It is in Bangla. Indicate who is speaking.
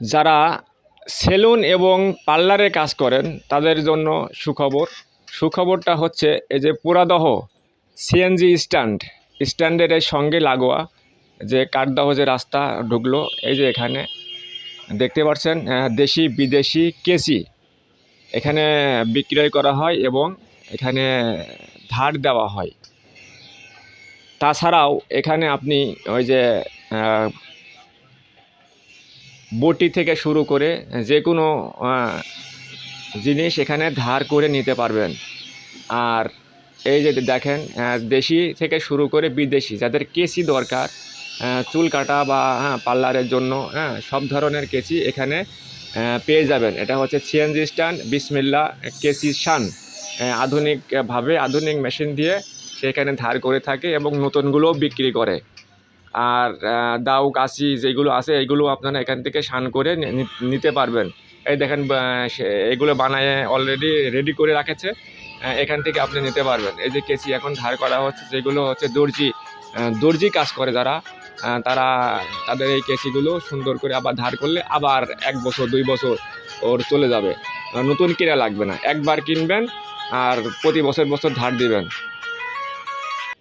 Speaker 1: যারা সেলুন এবং পার্লারে কাজ করেন, তাদের জন্য সুখবর। সুখবরটা হচ্ছে এই যে পুরাদহ সিএনজি স্ট্যান্ড, স্ট্যান্ডের এই সঙ্গে লাগোয়া যে কাঠদহ যে রাস্তা ঢুকলো, এই যে এখানে দেখতে পাচ্ছেন দেশি বিদেশি কেসি এখানে বিক্রয় করা হয় এবং এখানে ধার দেওয়া হয়। তাছাড়াও এখানে আপনি ওই যে বটি থেকে শুরু করে যে কোনো জিনিস এখানে ধার করে নিতে পারবেন। আর এই যে দেখেন দেশি থেকে শুরু করে বিদেশি, যাদের কেসি দরকার চুল কাটা বা হ্যাঁ পার্লারের জন্য হ্যাঁ সব ধরনের কেসি এখানে পেয়ে যাবেন। এটা হচ্ছে সিএনজি স্ট্যান্ড বিসমিল্লা কেসি শান। আধুনিকভাবে আধুনিক মেশিন দিয়ে সেখানে ধার করে থাকে এবং নতুনগুলোও বিক্রি করে। আর দাউ কাশি যেগুলো আছে, এগুলো আপনারা এখান থেকে সান করে নিতে পারবেন। এই দেখেন এগুলো বানায় অলরেডি রেডি করে রাখেছে। এখান থেকে আপনি নিতে পারবেন। এই যে কেসি এখন ধার করা হচ্ছে, যেগুলো হচ্ছে দর্জি দর্জি কাজ করে যারা তারা তাদের এই কেসিগুলো সুন্দর করে আবার ধার করলে আবার এক বছর, দুই বছর ওর চলে যাবে। নতুন কিনা লাগবে না। একবার কিনবেন আর প্রতি বছর বছর ধার দিবেন।